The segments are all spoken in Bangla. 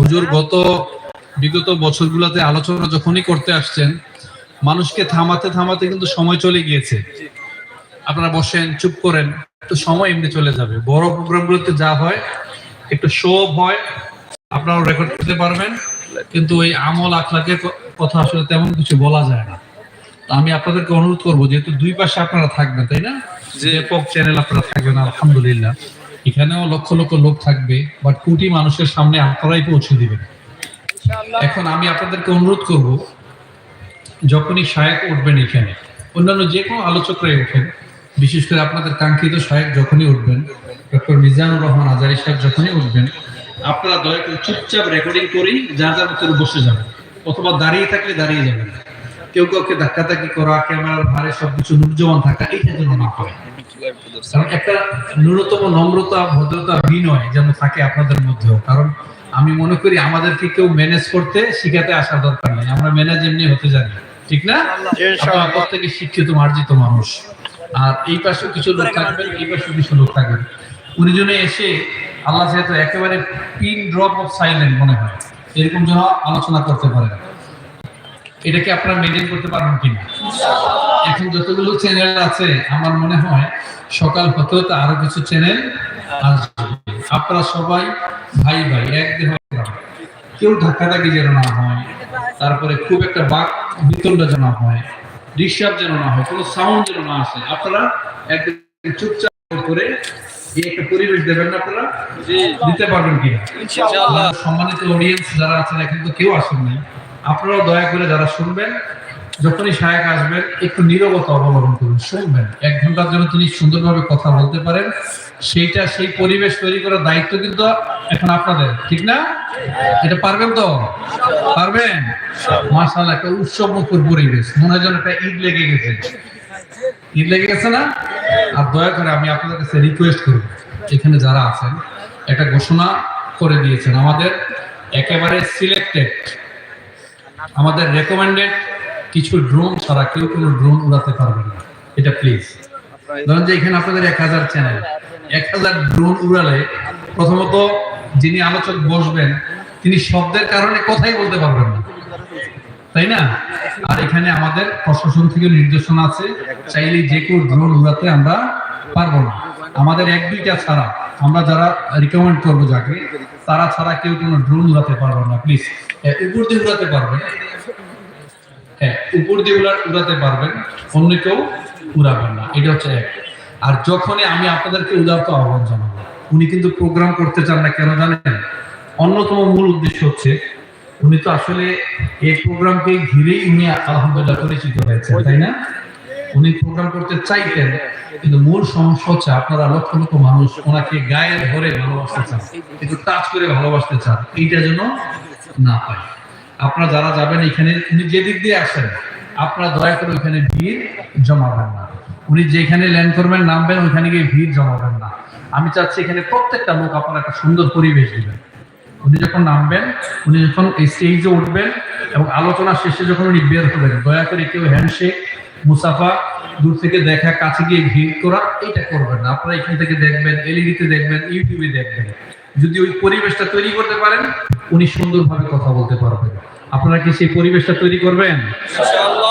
হুজুর গত বিগত বছরগুলোতে আলোচনা যখনই করতে আসছেন মানুষকে থামাতে থামাতে কিন্তু সময় চলে গিয়েছে। আপনারা বসেন চুপ করেন তো সময় এমনি চলে যাবে। বড় প্রোগ্রামগুলোতে যা হয় একটু শো হয় আপনারা রেকর্ড করতে পারবেন কিন্তু ওই আমল আখলাকের কথা আসলে তেমন কিছু বলা যায় না। তো আমি আপনাদেরকে অনুরোধ করব যেহেতু দুই পাশে আপনারা থাকবেন তাই না? ব্যাপক চ্যানেল আপনারা থাকবেন আলহামদুলিল্লাহ। এখানেও লক্ষ লক্ষ লোক থাকবে বাট কোটি মানুষের সামনে আপনারাই পৌঁছে দিবেন। এখন আমি আপনাদেরকে অনুরোধ করব যখনই শায়েক উঠবেন এখানে অন্যান্য যে কোনো আলোচকরাই ওঠেন বিশেষ করে আপনাদের কাঙ্ক্ষিত শায়েক যখনই উঠবেন ডক্টর মিজানুর রহমান আজারি সাহেব যখনই উঠবেন আপনারা দয়া করে চুপচাপ রেকর্ডিং করেই যার যার মতো বসে যাবেন অথবা দাঁড়িয়ে থাকলে দাঁড়িয়ে যাবেন। কেউ কাউকে ধাক্কাধাক্কি করা ক্যামেরার ভারে সবকিছু নুরজমান থাকা এইটা যেন না হয় একটা ন্যূনতম নম্রতা ভদ্রতা বিনয় যেন থাকে আপনাদের মধ্যেও। কারণ আমি মনে করি আমাদেরকে কেউ ম্যানেজ করতে শিখাতে আসার দরকার নেই। আমরা ম্যানেজ এমনি হতে জানি ঠিক না? আপনারা প্রত্যেকে শিক্ষিত মার্জিত মানুষ। আর এই পাশে কিছু লোক থাকবেন এই পাশে কিছু লোক থাকবেন। উনি জন্য এসে আল্লাহ যেহেতু একেবারে পিন ড্রপ অফ সাইলেন্ট মনে হয় এরকম যেন আলোচনা করতে পারেন। এটাকে আপনারা মেনটেন করতে পারবেন কিনা? এখন যতগুলো চ্যানেল আছে আমার মনে হয় সকাল হতে হতে আরও কিছু চ্যানেল আসবে। আপনারা সবাই ভাই ভাই এক দেহ। কেউ ধাক্কাধাক্কি যেন না হয় তারপরে খুব একটা বাক বিতণ্ডা যেন না হয় ডিস্টার্ব যেন না হয় কোনো সাউন্ড যেন না আসে। আপনারা একদম চুপচাপ করে এই একটা পরিবেশ দেবেন না আপনারা? দিতে পারবেন কিনা? সম্মানিত অডিয়েন্স যারা আছেন এখন তো কেউ আসেন নাই। আপনারাও দয়া করে যারা শুনবেন, যখনই শায়ক আসবেন, একটু নীরবতা অবলম্বন করুন, শুনবেন। এক ঘণ্টার জন্য তিনি সুন্দরভাবে কথা বলতে পারেন। সেইটা, সেই পরিবেশ তৈরি করার দায়িত্ব কিন্তু এখন আপনাদের, ঠিক না? এটা পারবেন তো? পারবেন? মার্শাল্লাহ একটা উৎসব মুখর পরিবেশ। মনে হয় যেন একটা ঈদ লেগে গেছে। ঈদ লেগে গেছে না? আর দয়া করে আমি আপনাদের কাছে রিকোয়েস্ট করব, এখানে যারা আছেন, একটা ঘোষণা করে দিয়েছেন আমাদের। একেবারে সিলেক্টেড আমাদের রেকমেন্ডেড কিছু ড্রোন ছাড়া কেউ কোনো ড্রোন উড়াতে পারবে না। এটা প্লিজ ধরেন যে এখানে আপনাদের এক হাজার চ্যানেল এক হাজার ড্রোন উড়ালে প্রথমত যিনি আলোচক বসবেন, তিনি শব্দের কারণে কথাই বলতে পারবেন না। তাই না? আর এখানে আমাদের প্রশাসন থেকে নির্দেশনা আছে, চাইলে যে কেউ ড্রোন উড়াতে আমরা পারব না। আমাদের এক, দুইটা ছাড়া আমরা যারা রিকমেন্ড করব যাকে, তারা ছাড়া কেউ কোনো ড্রোন উড়াতে পারবে না প্লিজ উপর দিয়ে উড়াতে পারবেন। হ্যাঁ উপর দিয়ে উড়া- উড়াতে পারবেন। অন্য কেউ উড়াবেন না। এটা হচ্ছে এক। আর যখনই আমি আপনাদেরকে উদারত আহ্বান জানাব, উনি কিন্তু প্রোগ্রাম করতে চান না, কেন জানেন? অন্যতম মূল উদ্দেশ্য হচ্ছে, উনি তো আসলে এই প্রোগ্রামকে ঘিরেই উনি আলহামদুলিল্লাহ পরিচিত হয়েছেন, তাই না? উনি প্রোগ্রাম করতে চাইতেন, কিন্তু মূল সমস্যা হচ্ছে আপনারা লক্ষ লক্ষ মানুষ ওনাকে গায়ে ধরে ভালোবাসতে চান, একটু টাচ করে ভালোবাসতে চান, এইটা যেন না হয়। আপনারা যারা যাবেন এখানে, উনি যে দিক দিয়ে আসেন, আপনারা দয়া করে ওইখানে ভিড় জমাবেন না। উনি যেখানে ল্যান্ড করবেন, নামবেন ওইখানে গিয়ে ভিড় জমাবেন না। আমি চাচ্ছি এখানে প্রত্যেকটা লোক আপনারা একটা সুন্দর পরিবেশ দিবেন। উনি যখন নামবেন, উনি যখন এই স্টেজে উঠবেন এবং আলোচনা শেষে যখন উনি বের হবেন দয়া করে কেউ হ্যান্ডশেক মুসাফা দূর থেকে দেখা কাছে গিয়ে ভিড় করা এটা করবেন না। আপনারা এখান থেকে দেখবেন এলইডিতে দেখবেন ইউটিউবে দেখবেন। যদি ওই পরিবেশটা তৈরি করতে পারেন উনি সুন্দরভাবে কথা বলতে পারবেন। আপনারা কি সেই পরিবেশটা তৈরি করবেন?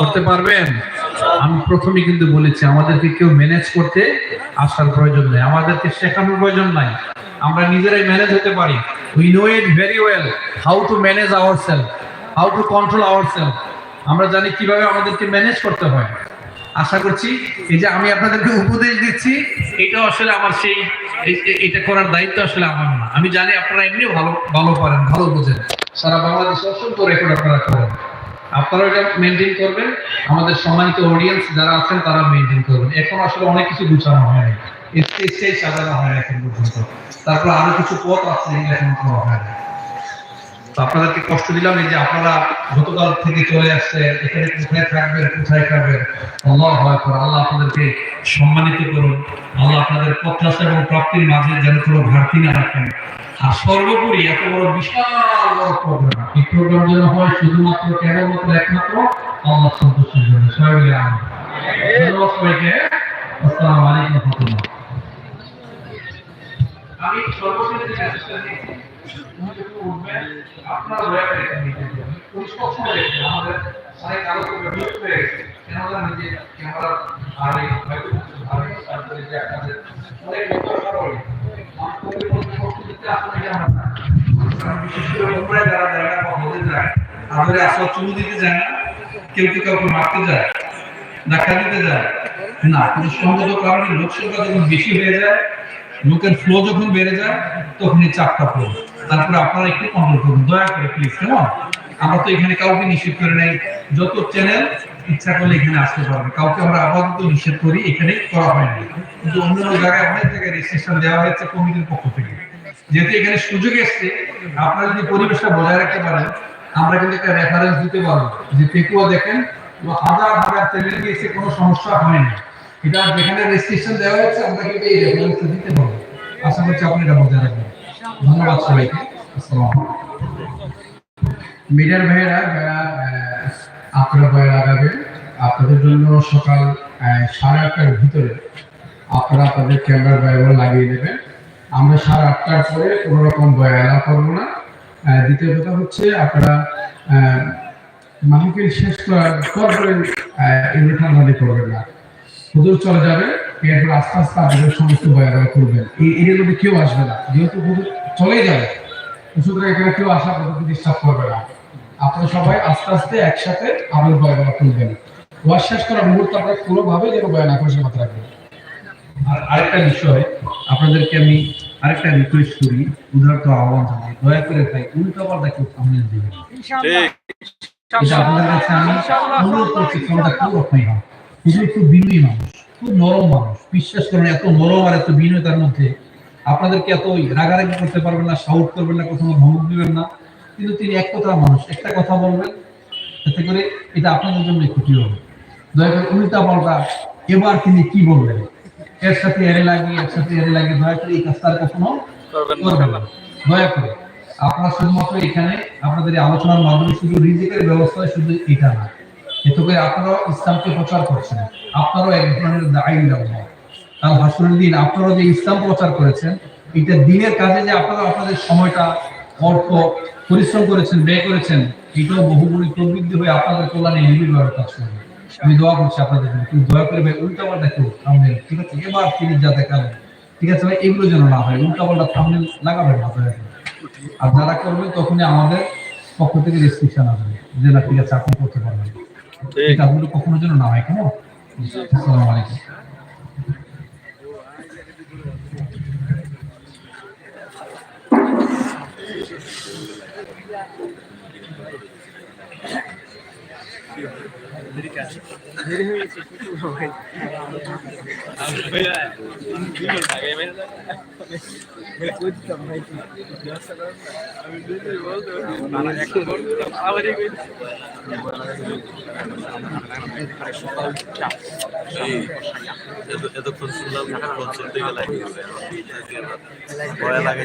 করতে পারবেন? আমি প্রথমে কিন্তু বলেছি আমাদেরকে কেউ ম্যানেজ করতে আসার প্রয়োজন নেই। আমাদেরকে শেখানোর প্রয়োজন নাই। আমরা নিজেরাই ম্যানেজ হতে পারি। We know it very well how to manage our self how to control our self আমরা জানি কীভাবে আমাদেরকে ম্যানেজ করতে হয়। আশা করছি এই যে আমি আপনাদেরকে উপদেশ দিচ্ছি এটা আসলে আমার সেই এটা করার দায়িত্ব আসলে আমার না। আমি জানি আপনারা এমনি ভালো ভালো পারেন, ভালো বোঝেন। সারা বাংলাদেশে অসংখ্য রেকর্ড আপনারা করেন। আপনারা এটা মেনটেন করবেন। আমাদের সম্মানিত অডিয়েন্স যারা আছেন তারা মেনটেন করবেন। এখন আসলে অনেক কিছু গুছানো হয়নি। স্টেজ সাজানো হয় এখন পর্যন্ত। তারপর আরও কিছু পথ আছে এখন হয় না। আপনাদেরকে কষ্ট দিলাম এই যে আপনারা গতকাল থেকে চলে আসছে এখানে কোথায় থাকবেন, কোথায় খাবেন? আল্লাহ হয় আল্লাহ আপনাদেরকে সম্মানিত করুন। আল্লাহ আপনাদের প্রত্যাশা এবং প্রাপ্তির মাঝে যেন কোনো ঘাটতি না রাখেন। আর সর্বোপরি এত বড় বিশাল বড় প্রোগ্রাম এই প্রোগ্রাম যেন হয় শুধুমাত্র কেবলমাত্র একমাত্র আল্লাহ সন্তুষ্টির জন্য। সবাই মিলে। ধন্যবাদ সবাইকে। আসসালামু আলাইকুম আমি সর্বশেষ যে মেসেজটা দিয়েছি আপনারা দয়া করে এখানে নিতে দিন। পরিষ্কার সময় রেখে আমাদের অনেক আলোচনা বিরক্ত গেছে কেন জানেন যে ক্যামেরা ভারী হয়তো কিছু তারপরে যে আপনাদের অনেক লোকের কারণে আপনাদের মধ্যে শক্তি দিতে যায় না কেউ কি যখন বেশি হয়ে যায় লোকের ফ্লো যখন বেড়ে যায়, তখন এই চাপটা পড়ে তারপরে আপনারা একটু কন্ট্রোল করুন। দয়া করে প্লিজ কেমন? আমরা তো এখানে কাউকে নিষেধ করে নাই। যত চ্যানেল ইচ্ছা করলে এখানে আসতে পারবে কাউকে আমরা আপাতত নিষেধ করি, এখানে করা হয়নি কিন্তু অন্য জায়গায়, অনেক জায়গায় রেজিস্ট্রেশন দেওয়া হয়েছে কমিটির পক্ষ থেকে। যেহেতু এখানে সুযোগ এসছে, আপনারা যদি পরিবেশটা বজায় রাখতে পারেন, আমরা কিন্তু একটা রেফারেন্স দিতে পারব। যে পেকুয়া দেখেন হাজার হাজার চ্যানেল দিয়েছে কোনো সমস্যা হয়নি। এটা যেখানে রেজিস্ট্রেশন দেওয়া হয়েছে, আমরা কিন্তু এই রেফারেন্স দিতে পারব। আশা করছি আপনি এটা বজায় রাখবেন। ধন্যবাদ সবাইকে। আসসালামু মিডিয়ার ভাইয়েরা, যারা আপনারা বয় লাগাবেন, আপনাদের জন্য সকাল সাড়ে আটটার ভিতরে আপনারা আপনাদের ক্যামেরার বয়গুলো লাগিয়ে দেবেন। আমরা সাড়ে আটটার পরে কোনো রকম বয় এলাও করব না। দ্বিতীয় কথা হচ্ছে আপনারা মাহফিল শেষ করার পর ইনভার্টার করবেন না। হুজুর চলে যাবে এরপর আস্তে আস্তে আপনাদের সমস্ত বয়াগুলো করবেন। এই এর মধ্যে কেউ আসবে না যেহেতু হুজুর চলেই যাবে। সুতরাং এখানে কেউ আসা পদ্ধতি ডিস্টার্ব করবে না। আপনারা সবাই আস্তে আস্তে একসাথে আমাদের বয়াগুলো তুলবেন। ওয়াশ শেষ করার মুহূর্তে আপনারা কোনোভাবে যেন বয়ান আকর্ষণ মাত্রা রাখবেন। আর আরেকটা বিষয় আপনাদেরকে আমি আরেকটা রিকোয়েস্ট করি উদাহরণ আহ্বান জানাই। দয়া করে ভাই উল্টো পাল্টা কেউ সামনে দিবেন আপনাদের কাছে আমি অনুরোধ করছি ক্ষমতা কেউ রক্ষাই হয় কিন্তু খুব বিনয়ী মানুষ খুব নরম মানুষ। বিশ্বাস করেন এত নরম আর এত বিনয়তার মধ্যে আপনাদেরকে এত রাগারাগি করতে পারবেন না সাউট করবেন না কখনো ধমক দিবেন না। কিন্তু তিনি এক কথা মানুষ একটা কথা বলবেন এতে করে এটা আপনাদের জন্য ক্ষতি হবে। দয়া করে উল্টা পাল্টা এবার তিনি কি বলবেন? এর সাথে এরে লাগিয়ে এর সাথে এরে লাগিয়ে দয়া করে এই কাজটা আর কখনো করবেন না। দয়া করে আপনারা শুধুমাত্র এখানে আপনাদের আলোচনার মাধ্যমে শুধু রিজিকের ব্যবস্থা শুধু এটা না এতে করে আপনারাও ইসলামকে প্রচার করছেন। আপনারাও এক ধরনের দায়ী কাল হাসনের দিন আপনারা যে ইসলাম প্রচার করেছেন, এটা দিনের কাজে যে আপনারা আপনাদের সময়টা, অর্থ, পরিশ্রম করেছেন, ব্যয় করেছেন, এটাও বহুগুণী প্রবৃদ্ধি হয়ে আপনাদের কল্যাণে নিবিড়ভাবে কাজ করবে। আমি দোয়া করছি আপনাদের জন্য। কিন্তু দয়া করে ভাই, উল্টা পাল্টা কেউ থামবেন ঠিক আছে? এবার তিনি যা দেখাবেন, ঠিক আছে ভাই? এগুলো যেন না হয়, উল্টা পাল্টা থামবেন লাগাবেন না আর যারা করবেন, তখনই আমাদের পক্ষ থেকে রেস্ট্রিকশন আসবে যে, না, ঠিক আছে, আপনি করতে পারবেন এই কাজগুলো কখনো যেন না হয় কেন? আসসালামু আলাইকুম। এত- এতক্ষণ শুনলাম চলতে গেলে ভয় লাগে